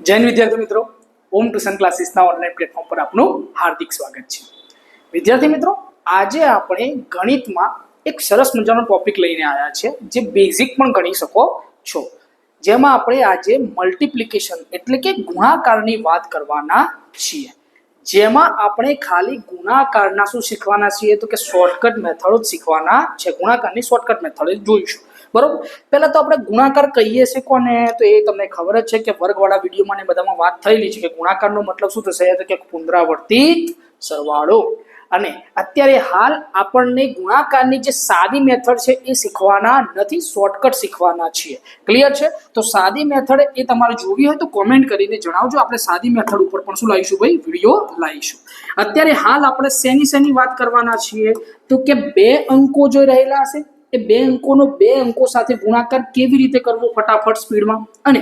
જૈન વિદ્યાર્થી મિત્રો, ઓમ ટ્યુશન ક્લાસીસના ઓનલાઈન પ્લેટફોર્મ પર આપનું હાર્દિક સ્વાગત છે. વિદ્યાર્થી મિત્રો, આજે આપણે ગણિતમાં એક સરસ મજાનો ટોપિક લઈને આવ્યા છે, જે બેઝિક પણ ગણી શકો છો. જેમાં આપણે આજે મલ્ટિપ્લિકેશન એટલે કે ગુણાકારની વાત કરવાના છીએ. જેમાં આપણે ખાલી ગુણાકારના શું શીખવાના છીએ તો કે શોર્ટકટ મેથડો જ શીખવાના છે. ગુણાકારની શોર્ટકટ મેથડ જોઈશું. બરોબર? પહેલાં તો આપણે ગુણાકાર કહીએ છીએ કોને? તો એ તમને ખબર જ છે કે વર્ગવાળા વિડીયોમાં ને બધામાં વાત થયેલી છે કે ગુણાકારનો મતલબ શું થશે? તો કે પુનરાવર્તિત સરવાળો. અને અત્યારે હાલ આપણને ગુણાકારની જે સાદી મેથડ છે એ શીખવાના નથી, શોર્ટકટ શીખવાના છીએ. ક્લિયર છે? તો સાદી મેથડ એ તમારે જોવી હોય તો કોમેન્ટ કરીને જણાવજો. આપણે સાદી મેથડ ઉપર પણ શું લાવીશું ભાઈ? વીડિયો લાવીશું. અત્યારે હાલ આપણે શેની શેની વાત કરવાના છીએ? તો કે બે અંકો જો રહેલા હશે એ બે અંકોનો બે અંકો સાથે ગુણાકાર કેવી રીતે કરવો ફટાફટ સ્પીડમાં? અને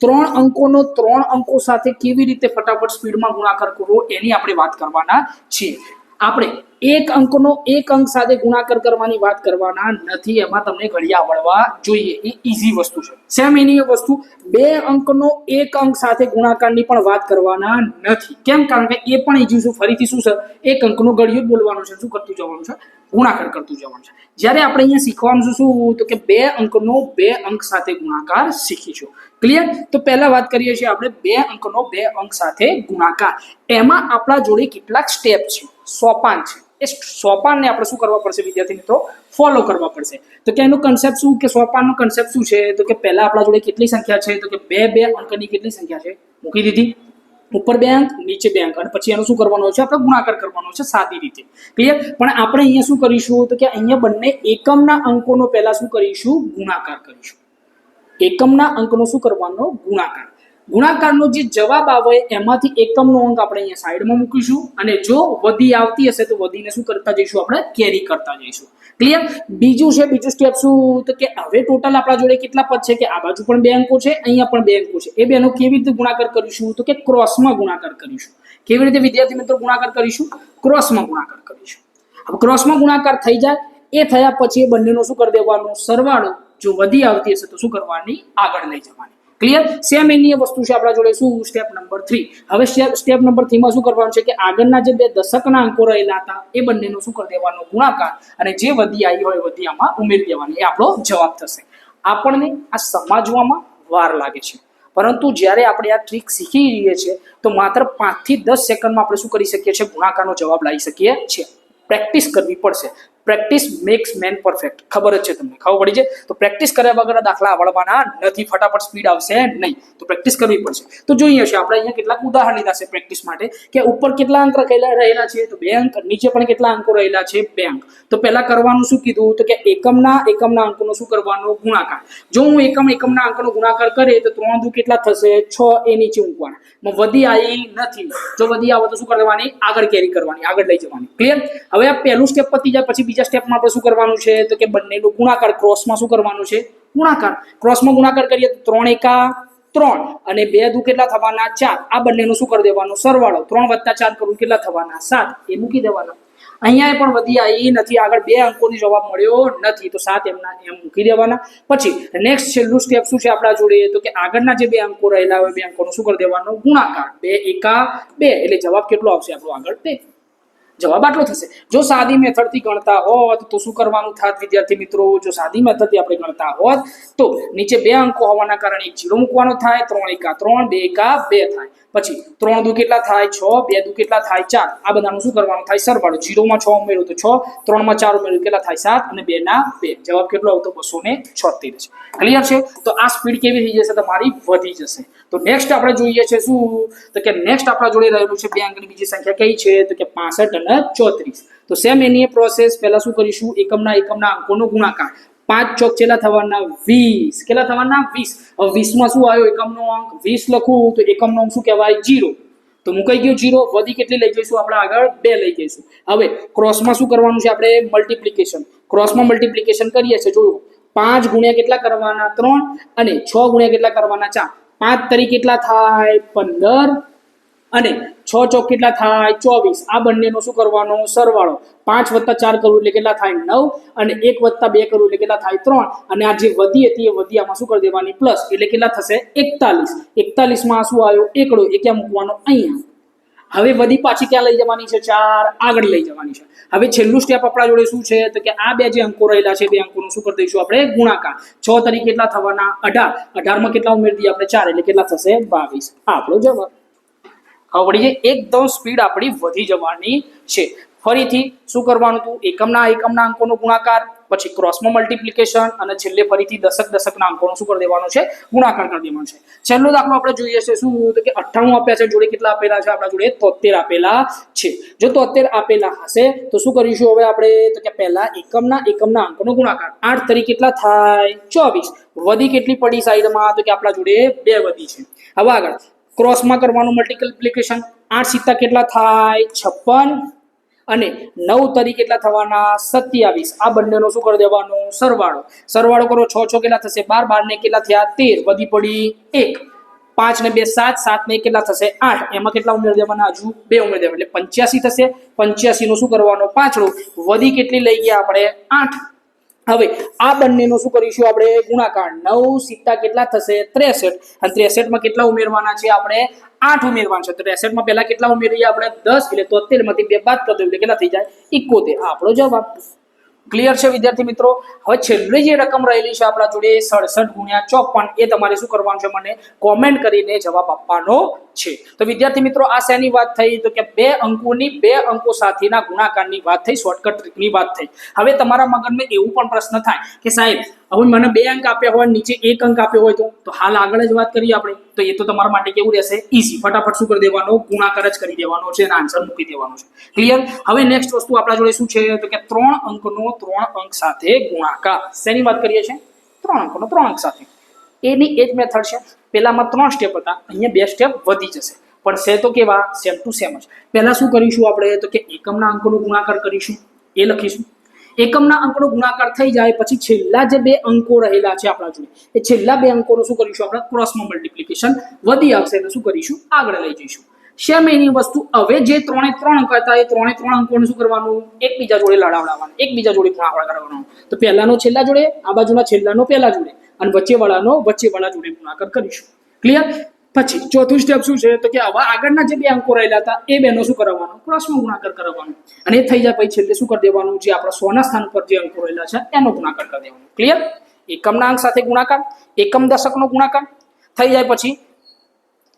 ત્રણ અંકોનો ત્રણ અંકો સાથે કેવી રીતે ફટાફટ સ્પીડમાં ગુણાકાર કરવો એની આપણે વાત કરવાના છીએ. આપણે એક અંકનો એક અંક સાથે ગુણાકાર કરવાની વાત કરવાના નથી. એમાં તમને ઘડિયા આવડવા જોઈએ. એ ઈઝી વસ્તુ છે. સેમ એની વસ્તુ બે અંકનો એક અંક સાથે ગુણાકારની પણ વાત કરવાના નથી. કેમ? કારણ કે એ પણ ઈઝી શું? ફરીથી શું છે એક અંકનો ઘડિયું જ બોલવાનું છે. શું કરતું જવાનું છે? ગુણાકાર કરતું જવાનું છે. જ્યારે આપણે અહીંયા શીખવાનું શું તો કે બે અંકનો બે અંક સાથે ગુણાકાર શીખીશું. ક્લિયર તો પહેલા વાત કરીએ છીએ આપણે બે અંકનો બે અંક સાથે ગુણાકાર. એમાં આપણા જોડે કેટલાક સ્ટેપ છે. સોપાન છે. એ સોપાનને આપણે શું કરવા પડશે વિદ્યાર્થી મિત્રો? ફોલો કરવા પડશે. તો કે એનો કન્સેપ્ટ શું? કે સોપાનનો કન્સેપ્ટ શું છે? તો કે પહેલા આપણા જોડે કેટલી સંખ્યા છે? તો કે બે બે અંકની કેટલી સંખ્યા છે? મૂકી દીધી. ઉપર બે અંક નીચે બે અંક અને પછી એનું શું કરવાનો છે? આપણે ગુણાકાર કરવાનો છે સાદી રીતે. ક્લિયર પણ આપણે અહીંયા શું કરીશું? તો કે અહીંયા બંને એકમના અંકોનો પહેલા શું કરીશું? ગુણાકાર કરીશું. એકમના અંકનો શું કરવાનો? ગુણાકાર. ગુણાકારનો જે જવાબ આવે એમાંથી એકમનો અંક આપણે અહીંયા સાઈડમાં મૂકીશું અને જો વધી આવતી હશે તો વધીને શું કરતા જઈશું આપણે? કેરી કરતા જઈશું. ક્લિયર બીજું છે, બીજું સ્ટેપ શું? તો કે હવે ટોટલ આપણા જોડે કેટલા પદ છે? કે આ બાજુ પણ બે અંકો છે, અહીંયા પણ બે અંકો છે. એ બેનો કેવી રીતે ગુણાકાર કરીશું? તો કે ક્રોસમાં ગુણાકાર કરીશું. કેવી રીતે વિદ્યાર્થી મિત્રો ગુણાકાર કરીશું? ક્રોસમાં ગુણાકાર કરીશું. હવે ક્રોસમાં ગુણાકાર થઈ જાય, એ થયા પછી એ બંનેનો શું કરી દેવાનું? સરવાળો. જો વધી આવતી હશે તો શું કરવાની? આગળ લઈ જવાની. ક્લિયર સેમ એની વસ્તુ છે આપણા જોડે. શું સ્ટેપ નંબર થ્રી હવે સ્ટેપ નંબર થ્રીમાં શું કરવાનું છે કે આગળના જે બે દશકના અંકો રહેલા હતા, એ બંનેનો શું કરી દેવાનો? ગુણાકાર. અને જે વધી આવી હોય વધી આમાં ઉમેરી દેવાની. એ આપણો જવાબ થશે. આપણને આ સમજવામાં વાર લાગે છે. પરંતુ જ્યારે આપણે આ ટ્રીક શીખી રહીએ છીએ, તો માત્ર પાંચથી દસ સેકન્ડમાં આપણે શું કરી શકીએ છીએ? ગુણાકારનો જવાબ લાવી શકીએ છીએ. પ્રેક્ટિસ કરવી પડશે. પ્રેક્ટિસ મેક્સ મેન પરફેક્ટ ખબર જ છે તમને. ખબર પડી છે? તો પ્રેક્ટિસ કર્યા વગર દાખલા આવડવાના નથી. ફટાફટ સ્પીડ આવશે નહીં. તો પ્રેક્ટિસ કરવી પડશે. તો જોઈએ છે, આપણે અહીંયા કેટલાક ઉદાહરણ લીધા છે પ્રેક્ટિસ માટે, કે ઉપર કેટલા અંક રહેલા છે, તો બે અંક, નીચે પણ કેટલા અંકો રહેલા છે, બે અંક. તો પહેલા કરવાનું શું કીધું? તો કે એકમના એકમના અંકોનો શું કરવાનો? ગુણાકાર. જો હું એકમ, એકમના અંકનો ગુણાકાર કરે તો ત્રણ દુ કેટલા થશે? છ એ નીચે મૂકવાના. વધી આવી નથી. જો વધી આવે તો શું કરવાની? આગળ કેરી કરવાની, આગળ લઈ જવાની. ક્લિયર હવે આ પહેલું સ્ટેપ પતી જાય, પછી બીજા સ્ટેપમાં આપણે શું કરવાનું છે? તો કે બંનેનું ગુણાકાર ક્રોસમાં શું કરવાનું છે? ગુણાકાર. ક્રોસમાં ગુણાકાર કરીએ તો ત્રણ એકા ત્રણ અને બે દુ કેટલા થવાના? ચાર. આ બંનેનું શું કરી દેવાનું? સરવાળો. ત્રણ વત્તા ચાર કરવું કેટલા થવાના? સાત. એ મૂકી દેવાના. અહીંયા પણ વધી આવી નથી. આગળ બે અંકોની જવાબ મળ્યો નથી. તો સાત એમના, એમ મૂકી દેવાના. પછી નેક્સ્ટ છેલ્લું સ્ટેપ શું છે આપણા જોડે? તો કે આગળના જે બે અંકો રહેલા હોય, બે અંકોનો શું કરી દેવાનો? ગુણાકાર. બે એકા બે. એટલે જવાબ કેટલો આવશે આપણો આગળ? બે. જવાબ આટલો થશે. જો સાદી મેથડથી ગણતા હોત તો શું કરવાનું થાત વિદ્યાર્થી મિત્રો? જો સાદી મેથડથી આપણે ગણતા હોત તો નીચે બે અંકો હોવાના કારણે એક જીરો મૂકવાનો થાય, ત્રણ એકા ત્રણ, બે એકા બે થાય. પછી ત્રણ દુ કેટલા થાય? છ, બે દુ કેટલા થાય? ચાર. આ બધાનું શું કરવાનું થાય? સરવાળો. જીરોમાં છ ઉમેર્યું તો છ, ત્રણમાં ચાર ઉમેર્યું કેટલા થાય? સાત અને બે ના બે. જવાબ કેટલો આવતો? બસો ને છોતેર છે. ક્લિયર છે? તો આ સ્પીડ કેવી થઈ જશે? તમારી વધી જશે. તો નેક્સ્ટ આપણે જોઈએ છે શું? તો કે નેક્સ્ટ આપણા જોડે રહેલું છે બે અંકની બીજી સંખ્યા કઈ છે? તો કે પાસઠ અને ચોત્રીસ. તો સેમ એની પ્રોસેસ પહેલા શું કરીશું? એકમના એકમના અંકોનો ગુણાકાર. પાંચ ચોક છેલ્લા થવાના વીસ. કેટલા થવાના? વીસ. હવે વીસમાં શું આવ્યો? એકમનો અંક. વીસ લખું તો એકમનો અંક શું કહેવાય? જીરો. તો મુકાઈ ગયું જીરો. વધી કેટલી લઈ જઈશું? આપણે આગળ બે લઈ જઈશું. હવે ક્રોસમાં શું કરવાનું છે? આપણે મલ્ટિપ્લિકેશન ક્રોસમાં મલ્ટિપ્લિકેશન કરીએ છીએ. જોયું? પાંચ ગુણ્યા કેટલા કરવાના? ત્રણ. અને છ ગુણ્યા કેટલા કરવાના? ચાર. પાંચ તરી કેટલા થાય? પંદર. અને છ ચોક કેટલા થાય? ચોવીસ. આ બંનેનો શું કરવાનો? સરવાળો. પાંચ વત્તા ચાર કરવું એટલે કેટલા થાય? નવ. અને એક વત્તા બે કરવું એટલે કેટલા થાય? ત્રણ. અને આ જે વધી હતી એ વધી આમાં શું કરી દેવાની? પ્લસ. એટલે કેટલા થશે? એકતાલીસ. એકતાલીસમાં શું આવ્યો? એકડો. એ ક્યાં મૂકવાનો? અહીંયા. હવે વધી પાછી ક્યાં લઈ જવાની છે? ચાર. આગળ લઈ જવાની છે. હવે છેલ્લું સ્ટેપ આપણા જોડે શું છે? તો કે આ બે જે અંકો રહેલા છે, બે અંકોનું શું કરી દઈશું આપણે? ગુણાકાર. છ તરીકે કેટલા થવાના? અઢાર. અઢારમાં કેટલા ઉમેરી દઈએ આપણે? ચાર. એટલે કેટલા થશે? બાવીસ. આપણો જવાબ. ખબર પડી છે એકદમ સ્પીડ આપણી વધી જવાની છે. ફરીથી શું કરવાનું હતું? એકમના એકમના અંકોનો ગુણાકાર, પછી ક્રોસમાં મલ્ટિપ્લિકેશન અને છેલ્લે ફરીથી દશક દશકના અંકોનો શું કરી દેવાનો છે? ગુણાકાર કરી દેવાનો છે. છેલ્લો દાખલો આપણે જોઈએ છે શું? તો કે અઠ્ઠાણું આપ્યા છે. જોડે કેટલા આપેલા છે? આપણા જોડે તોતેર આપેલા છે. જો તોતેર આપેલા હશે, તો શું કરીશું હવે આપણે? તો કે પહેલા એકમના એકમના અંકોનો ગુણાકાર. આઠ તરીકે કેટલા થાય? ચોવીસ. વધી કેટલી પડી સાઈડમાં? તો કે આપણા જોડે બે વધી છે. હવે આગળ. ક્રોસમાં કરવાનું મલ્ટીપ્લિકેશન આઠ સિત્તા કેટલા થાય? છપ્પન. અને નવ તરી કેટલા થવાના? સત્યાવીસ. આ બંનેનો શું કરી દેવાનો? સરવાળો. સરવાળો કરો, છ છ કેટલા થશે? બાર બાર ને કેટલા થયા? તેર. વધી પડી એક. પાંચ ને બે, સાત. સાત ને કેટલા થશે? આઠ. એમાં કેટલા ઉમેરી દેવાના? હજુ બે ઉમેરી દેવાના. એટલે પંચ્યાસી થશે. પંચ્યાસી નું શું કરવાનું? પાછળું. વધી કેટલી લઈ ગયા આપણે? આઠ. હવે આ બંનેનો શું કરીશું આપણે? ગુણાકાર નવ સિત્તા કેટલા થશે? ત્રેસઠ. અને ત્રેસઠમાં કેટલા ઉમેરવાના છે આપણે? આઠ ઉમેરવાના છે. ત્રેસઠમાં પહેલા કેટલા ઉમેરીએ આપણે? દસ. એટલે તોતેરમાંથી બે બાદ કરી એટલે કેટલા થઈ જાય? ઇકોતેર આપણો જવાબ. ક્લિયર છે, વિદ્યાર્થી મિત્રો? હવે છેલ્લી જે રકમ રહેલી છે આપણા જોડે, સડસઠ ગુણ્યા ચોપન, એ તમારે શું કરવાનું છે મને કોમેન્ટ કરીને જવાબ આપવાનો છે. તો વિદ્યાર્થી મિત્રો, આ શેની વાત થઈ? તો કે બે અંકોની બે અંકો સાથેના ગુણાકારની વાત થઈ શોર્ટકટ ટ્રીકની વાત થઈ. હવે તમારા મગજમાં એવું પણ પ્રશ્ન થાય કે સાહેબ હવે મને બે અંક આપ્યા હોય, નીચે એક અંક આપ્યો હોય તો હાલ આગળ જ વાત કરીએ આપણે. તો એ તો તમારા માટે કેવું રહેશે? ઈઝી ફટાફટ શું કરી દેવાનો? ગુણાકાર જ કરી દેવાનો છે અને આન્સર મૂકી દેવાનો છે. ક્લિયર હવે નેક્સ્ટ વસ્તુ આપણા જોડે શું છે? તો કે ત્રણ અંકનો ત્રણ અંક સાથે ગુણાકાર. શેની વાત કરીએ છીએ? ત્રણ અંકનો ત્રણ અંક સાથે. એની એ જ મેથડ છે. પહેલામાં ત્રણ સ્ટેપ હતા. અહીંયા બે સ્ટેપ વધી જશે. પણ સે તો કેવા? સેમ ટુ સેમ જ. પહેલાં શું કરીશું આપણે? તો કે એકમના અંકોનો ગુણાકાર કરીશું. એ લખીશું. એકમના અંકનો ગુણાકાર થઈ જાય પછી છેલ્લા જે બે અંકો રહેલા છે આપણા જોડે, એ છેલ્લા બે અંકોનો શું કરીશું આપણે? ક્રોસમાં મલ્ટિપ્લિકેશન વધી આવશે એટલે શું કરીશું? આગળ લઈ જઈશું. સેમ એની વસ્તુ? હવે જે ત્રણે ત્રણ અંક હતા, એ ત્રણે ત્રણ અંકોને શું કરવાનું? એકબીજા જોડે લડાવડાવવાનું, એકબીજા જોડે ગુણાકાર કરવાનો. તો પહેલાનો છેલ્લા જોડે, આ બાજુના છેલ્લાનો પહેલા જોડે, અને વચ્ચેવાળાનો વચ્ચેવાળા જોડે ગુણાકાર કરીશું. ક્લિયર પછી ચોથું સ્ટેપ શું છે? તો કે આવા આગળના જે બે અંકો રહેલા હતા, એ બેનો શું કરવાનું? ક્રોસમાં ગુણાકાર કરવાનો. અને એ થઈ જાય પછી છેલ્લે શું કરી દેવાનું? જે આપણા સોના સ્થાન પર જે અંકો રહેલા છે, એનો ગુણાકાર કરી દેવાનો. ક્લિયર એકમના અંક સાથે ગુણાકાર, એકમ દશકનો ગુણાકાર. થઈ જાય પછી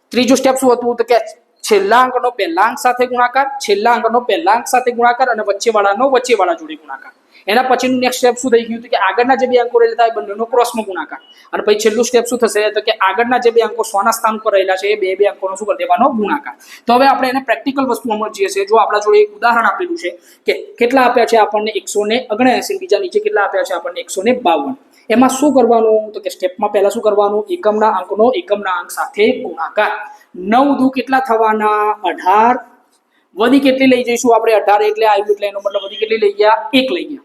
ત્રીજું સ્ટેપ શું હતું? તો કે છેલ્લા અંકનો પહેલા અંક સાથે ગુણાકાર છેલ્લા અંકનો પહેલા અંક સાથે ગુણાકાર અને વચ્ચેવાળાનો વચ્ચેવાળા જોડે ગુણાકાર. એના પછીનું નેક્સ્ટ સ્ટેપ શું થઈ ગયું તો કે આગળના જે બે અંકો રહેલા હતા એ બંનેનો ક્રોસમાં ગુણાકાર. અને પછી છેલ્લું સ્ટેપ શું થશે? તો કે આગળના જે બે અંકો સોના સ્થાન પર રહેલા છે, એ બે બે અંકોનો શું કરી દેવાનો? ગુણાકાર. તો હવે આપણે એને પ્રેક્ટિકલ વસ્તુ સમજીએ છીએ. જો આપણા જોડે એક ઉદાહરણ આપેલું છે કે કેટલા આપ્યા છે આપણને એકસો ને ઓગણએંસી બીજા નીચે કેટલા આપ્યા છે આપણને એકસો ને બાવન. એમાં શું કરવાનું? તો કે સ્ટેપમાં પહેલા શું કરવાનું? એકમના અંકનો એકમના અંક સાથે ગુણાકાર. નવ દુ કેટલા થવાના? અઢાર. વધી કેટલી લઈ જઈશું આપણે? અઢાર એટલે આવ્યું એટલે એનો મતલબ વધી કેટલી લઈ ગયા? એક લઈ ગયા.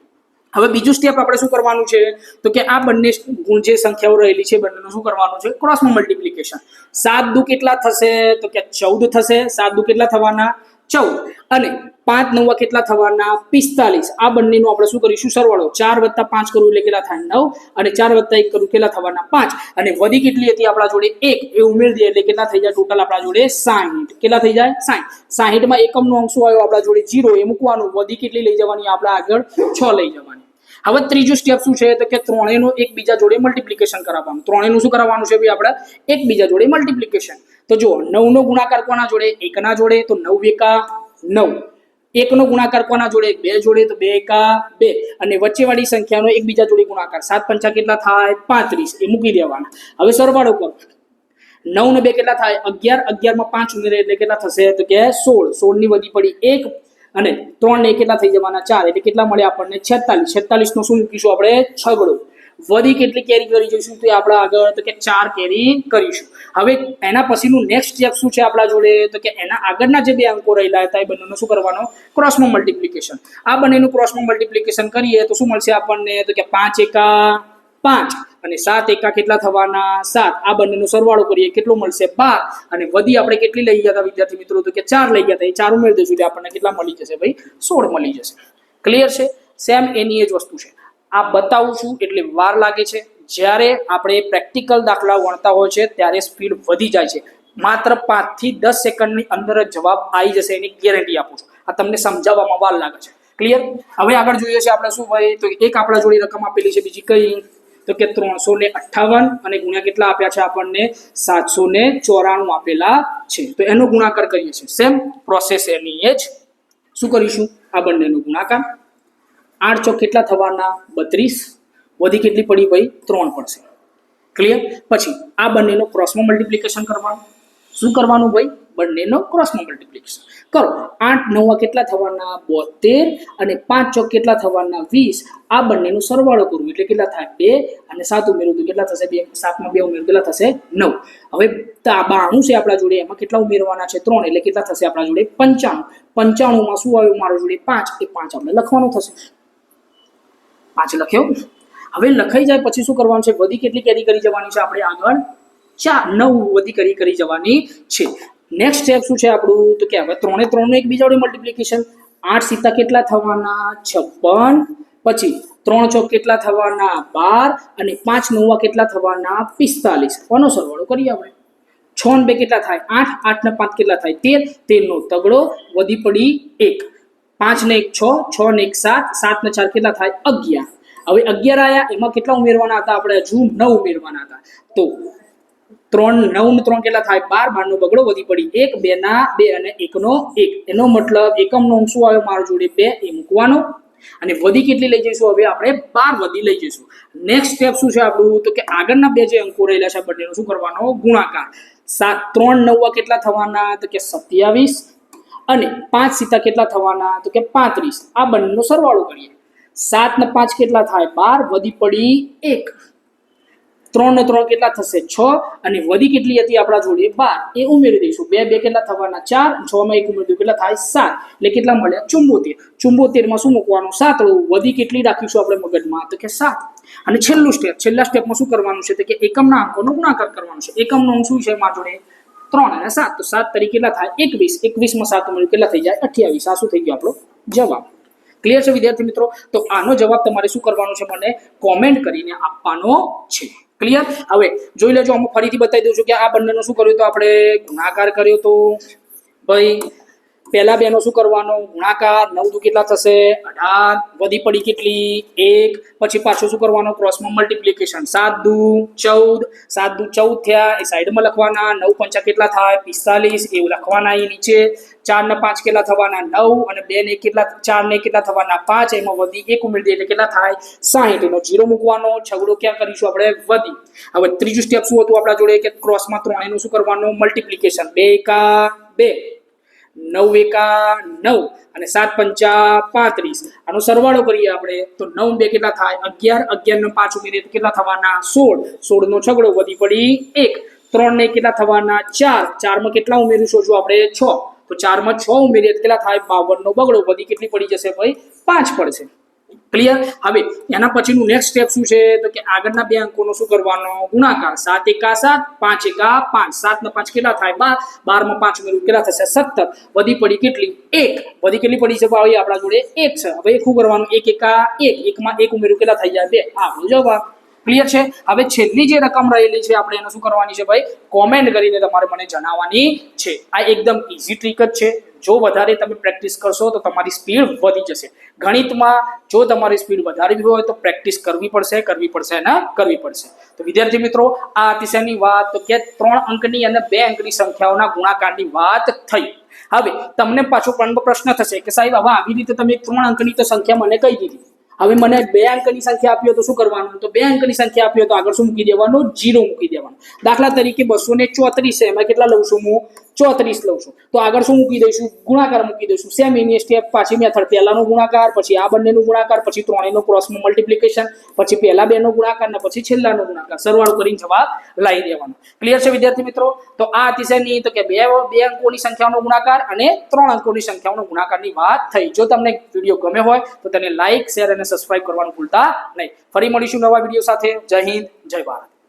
હવે બીજું સ્ટેપ આપણે શું કરવાનું છે? તો કે આ બંને ગુણ જે સંખ્યાઓ રહેલી છે બંનેનું શું કરવાનું છે? ક્રોસમાં મલ્ટિપ્લિકેશન સાત દુ કેટલા થશે? તો કે ચૌદ થશે. સાત દુ કેટલા થવાના? ચૌદ. અને પાંચ નવા કેટલા થવાના? પિસ્તાલીસ. આ બંનેનું આપણે શું કરીશું? સરવાળો. ચાર વત્તા પાંચ કરવું એટલે કેટલા થાય? નવ. અને ચાર વત્તા એક કરવું કેટલા થવાના? પાંચ. અને વધી કેટલી હતી આપણા જોડે? એક. એ ઉમેરી દઈએ એટલે કેટલા થઈ જાય? ટોટલ આપણા જોડે સાહીઠ. કેટલા થઈ જાય? સાહીઠ. સાહીઠમાં એકમનો અંશ આવ્યો? આપણા જોડે જીરો એ મૂકવાનું. વધી કેટલી લઈ જવાની? આપણે આગળ છ લઈ જવાની. હવે ત્રીજું સ્ટેપ શું છે? તો કે ત્રણેયનું એકબીજા જોડે મલ્ટિપ્લિકેશન કરાવવાનું. ત્રણેયનું શું કરાવવાનું છે ભાઈ આપણે? એકબીજા જોડે મલ્ટિપ્લિકેશન તો જુઓ, નવનો ગુણાકાર કોના જોડે? એકના જોડે, તો નવ એકા નવ. એકનો ગુણાકાર કોના જોડે? બે જોડે, તો બે એકા બે. અને વચ્ચેવાળી સંખ્યાનો એકબીજા જોડે ગુણાકાર. સાત પંચા કેટલા થાય? પાંત્રીસ. એ મૂકી દેવાના. હવે સરવાળો કરો નવ ને બે કેટલા થાય? અગિયાર. અગિયારમાં પાંચ ઉમેરે એટલે કેટલા થશે? તો કે સોળ. સોળની વધી પડી એક અને ત્રણ ને કેટલા થઈ જવાના? ચાર. એટલે કેટલા મળે આપણને છેતાલીસ. છેતાલીસ નો શું મૂકીશું આપણે? છગડો. વધી કેટલી કેરી કરી જઈશું તો આપણે આગળ તો કે ચાર કેરી કરીશું. હવે એના પછીનું નેક્સ્ટ સ્ટેપ શું છે આપણા જોડે? તો કે એના આગળના જે બે અંકો રહેલા હતા એ બંનેનો શું કરવાનો? ક્રોસમાં મલ્ટિપ્લિકેશન આ બંનેનું ક્રોસમાં મલ્ટિપ્લિકેશન કરીએ તો શું મળશે આપણને? તો કે પાંચ એકા પાંચ. અને સાત એકા કેટલા થવાના? સાત. આ બંનેનો સરવાળો કરીએ, કેટલો મળશે? બાર. અને વધી આપણે કેટલી લઈ ગયા હતા વિદ્યાર્થી મિત્રો? તો કે ચાર લઈ ગયા હતા. એ ચાર ઉમેરી દઈશું એટલે આપણને કેટલા મળી જશે ભાઈ? સોળ મળી જશે. ક્લિયર છે? સેમ એની એ જ વસ્તુ છે. આ બતાવું છું એટલે વાર લાગે છે. જ્યારે આપણે પ્રેક્ટિકલ દાખલા વણતા હોય છે, ત્યારે સ્પીડ વધી જાય છે. માત્ર પાંચથી દસ સેકન્ડની અંદર જ જવાબ આવી જશે એની ગેરંટી આપું છું. આ તમને સમજાવવામાં વાર લાગે છે. ક્લિયર હવે આગળ જોઈએ છે આપણે શું ભાઈ તો એક આપણા જોડે રકમ આપેલી છે, બીજી કઈ? તો કે ત્રણસો ને અઠ્ઠાવન અને ગુણ્યા કેટલા આપ્યા છે આપણને? સાતસો ને ચોરાણું આપેલા છે. તો એનો ગુણાકાર કરીએ છીએ. સેમ પ્રોસેસ એની એ જ. શું કરીશું? આ બંનેનો ગુણાકાર. આઠ ચોક કેટલા થવાના? બત્રીસ. વધી કેટલી પડી ભાઈ? ત્રણ પડશે. ક્લિયર પછી આ બંનેનો ક્રોસમાં મલ્ટિપ્લિકેશન કરવાનું. શું કરવાનું ભાઈ? બંનેનો ક્રોસમાં મલ્ટિપ્લિકેશન કરો, આઠ, નવા કેટલા થવાના? બોતેર અને પાંચ ચોક કેટલા થવાના? વીસ. આ બંનેનો સરવાળો કરવું એટલે કેટલા થાય? બે અને સાત ઉમેરું તો કેટલા થશે? બે, સાતમાં બે ઉમેરું કેટલા થશે? નવ. હવે બાણું છે આપણા જોડે. એમાં કેટલા ઉમેરવાના છે? ત્રણ. એટલે કેટલા થશે આપણા જોડે? પંચાણું. પંચાણુંમાં શું આવ્યું? મારા જોડે પાંચ. એ પાંચ આપણે લખવાનું થશે. પાંચ લખ્યો. હવે લખાઈ જાય પછી શું કરવાનું છે? વધી કેટલી કેરી કરી જવાની છે આપણે આગળ? ચાર, નવ વધી કરી કરી જવાની છે. નેક્સ્ટ સ્ટેપ શું છે આપણું? તો કે હવે ત્રણે ત્રણનું એકબીજા વડે મલ્ટિપ્લિકેશન આઠ સીતા કેટલા થવાના? છપ્પન. પછી ત્રણ ચોક કેટલા થવાના? બાર. અને પાંચ નવા કેટલા થવાના? પિસ્તાલીસ. કોનો સરવાળો કરીએ આપણે? છ ને બે કેટલા થાય? આઠ. આઠ ને પાંચ કેટલા થાય? તેર. તેરનો તગડો વધી પડી એક. પાંચ ને એક છ છ ને એક સાત સાત ને ચાર કેટલા થાય અગિયાર હવે અગિયાર આયા એમાં કેટલા ઉમેરવાના હતા આપણે હજુ નવ ઉમેરવાના હતા તો ત્રણ નવ ને ત્રણ કેટલા થાય બાર બારનો બગડો વધી પડી એક બે ના બે અને એકનો એક એનો મતલબ એકમનો અંક શું આવ્યો મારો જોડે બે એ મૂકવાનો અને વધી કેટલી લઈ જઈશું હવે આપણે બાર વધી લઈ જઈશું. નેક્સ્ટ સ્ટેપ શું છે આપણું? તો કે આગળના બે જે અંકો રહેલા છે બંનેનો શું કરવાનો ગુણાકાર સાત ત્રણ નવવા કેટલા થવાના તો કે સત્યાવીસ અને પાંચ સીતા કેટલા થવાના? તો કે પાંત્રીસ. આ બંનેનો સરવાળો કરીએ. સાત ને પાંચ કેટલા થાય? બાર. વધી પડી એક. ત્રણ ને ત્રણ કેટલા થશે? છ. અને વધી કેટલી હતી આપણા જોડે? બાર. એ ઉમેરી દઈશું. બે બે કેટલા થવાના? ચાર. છ માં એક ઉમેરી દઉં. કેટલા થાય? સાત. એટલે કેટલા મળ્યા? ચુંબોતેર. ચુંબોતેરમાં શું મૂકવાનું? સાતડું વધી કેટલી રાખીશું આપણે મગજમાં? તો કે સાત. અને છેલ્લું સ્ટેપ છેલ્લા સ્ટેપમાં શું કરવાનું છે? તો કે એકમના અંકોનો ગુણાકાર કરવાનો છે. એકમનો શું છે? મારા જોડે? ત્રણ અને સાત. તો સાત તરીકે કેટલા થાય? એકવીસ. એકવીસમાં સાત મળ્યું. કેટલા થઈ જાય? અઠ્યાવીસ. આ શું થઈ ગયો આપણો? જવાબ. ક્લિયર છે વિદ્યાર્થી મિત્રો? તો આનો જવાબ તમારે શું કરવાનો છે મને કોમેન્ટ કરીને આપવાનો છે. ક્લિયર હવે જોઈ લેજો, હું ફરીથી બતાવી દઉં છું કે આ બંનેનો શું કર્યું તો આપણે ગુણાકાર કર્યો તો? ભાઈ પહેલા બેનો શું કરવાનો? ગુણાકાર, નવ દુ કેટલા થશે? અઢાર. વધી પડી કેટલી? એક. પછી પાછું શું કરવાનો? ક્રોસમાં મલ્ટિપ્લિકેશન સાત દુ ચૌદ. સાત દુ ચૌદ થયા. એ સાઈડમાં લખવાના. નવ પંચા કેટલા થાય? પિસ્તાલીસ. એવું લખવાના એ નીચે. ચાર ને પાંચ કેટલા થવાના? નવ. અને બે ને કેટલા, ચાર ને કેટલા થવાના? પાંચ. એમાં વધી એક ઉમેરી એટલે કેટલા થાય? સાહીઠ. એનો જીરો મૂકવાનો. છગડો ક્યાં કરીશું આપણે? વધી. હવે ત્રીજું સ્ટેપ શું હતું આપણા જોડે? કે ક્રોસમાં ત્રણેયનું શું કરવાનું? મલ્ટિપ્લિકેશન બે એકા બે. નવ એકા નવ અને સાત પંચા પાંત્રીસ. આનો સરવાળો કરીએ આપણે, તો નવ બે કેટલા થાય? અગિયાર. અગિયાર નો પાંચ ઉમેરીએ તો કેટલા થવાના? સોળ. સોળ નો છગડો વધી પડી એક. ત્રણ ને કેટલા થવાના? ચાર. ચારમાં કેટલા ઉમેરીશું છું આપણે? છ. તો ચારમાં છ ઉમેરીએ કેટલા થાય? બાવન નો બગડો. વધી કેટલી પડી જશે ભાઈ? પાંચ પડશે. ક્લિયર હવે, એના પછીનું નેક્સ્ટ સ્ટેપ શું છે? તો કે આગળના બે અંકોનો શું કરવાનો? ગુણાકાર. સાત એકા સાત, પાંચ એકા પાંચ. સાત ને પાંચ કેટલા થાય? બાર. બારમાં પાંચ ઉમેરું કેટલા થશે? સત્તર. વધી પડી કેટલી? એક. વધી કેટલી પડી છે? ભાઈ આપણા જોડે એક છે. હવે શું કરવાનું? એક એકા એક. એકમાં એક ઉમેરું કેટલા થઈ જાય? બે. આપણો જવાબ. ક્લિયર છે? હવે છેલ્લી જે રકમ રહેલી છે, આપણે એને શું કરવાની છે ભાઈ? કોમેન્ટ કરીને તમારે મને જણાવવાની છે. આ એકદમ ઇઝી ટ્રીક જ છે. જો વધારે તમે પ્રેક્ટિસ કરશો તો તમારી સ્પીડ વધી જશે. ગણિતમાં જો તમારી સ્પીડ વધારવી હોય તો પ્રેક્ટિસ કરવી પડશે કરવી પડશે અને કરવી પડશે. તો વિદ્યાર્થી મિત્રો, આ અતિશયની વાત? તો કે ત્રણ અંકની અને બે અંકની સંખ્યાઓના ગુણાકારની વાત થઈ. હવે તમને પાછો પણ પ્રશ્ન થશે કે સાહેબ, હવે આવી રીતે તમે ત્રણ અંકની તો સંખ્યા મને કહી દીધી. હવે મને બે અંકની સંખ્યા આપી હોય તો શું કરવાનું? તો બે અંકની સંખ્યા આપી હોય તો આગળ શું મૂકી દેવાનું? જીરો મૂકી દેવાનું. દાખલા તરીકે બસો ને ચોત્રીસ એમાં કેટલા લઉં છું હું? ચોત્રીસ લઉં છું. તો આગળ શું મૂકી દઈશું? ગુણાકાર મૂકી દઈશું. સેમ એની સ્ટેપ પાછી મેથડ પહેલાનો ગુણાકાર, પછી આ બંનેનો ગુણાકાર, પછી ત્રણેયનો ક્રોસનું મલ્ટિપ્લિકેશન પછી પહેલા બેનો ગુણાકાર, ને પછી છેલ્લાનો ગુણાકાર. સરવાળો કરીને જવાબ લાવી દેવાનો. ક્લિયર છે વિદ્યાર્થી મિત્રો? તો આ અતિશયની તો કે બે બે અંકોની સંખ્યાનો ગુણાકાર અને ત્રણ અંકોની સંખ્યાઓનો ગુણાકારની વાત થઈ. જો તમને વીડિયો ગમે હોય, તો તેને લાઇક શેર અને સબસ્ક્રાઇબ કરવાનું ભૂલતા નહીં. ફરી મળીશું નવા વીડિયો સાથે. જય હિન્દ, જય ભારત.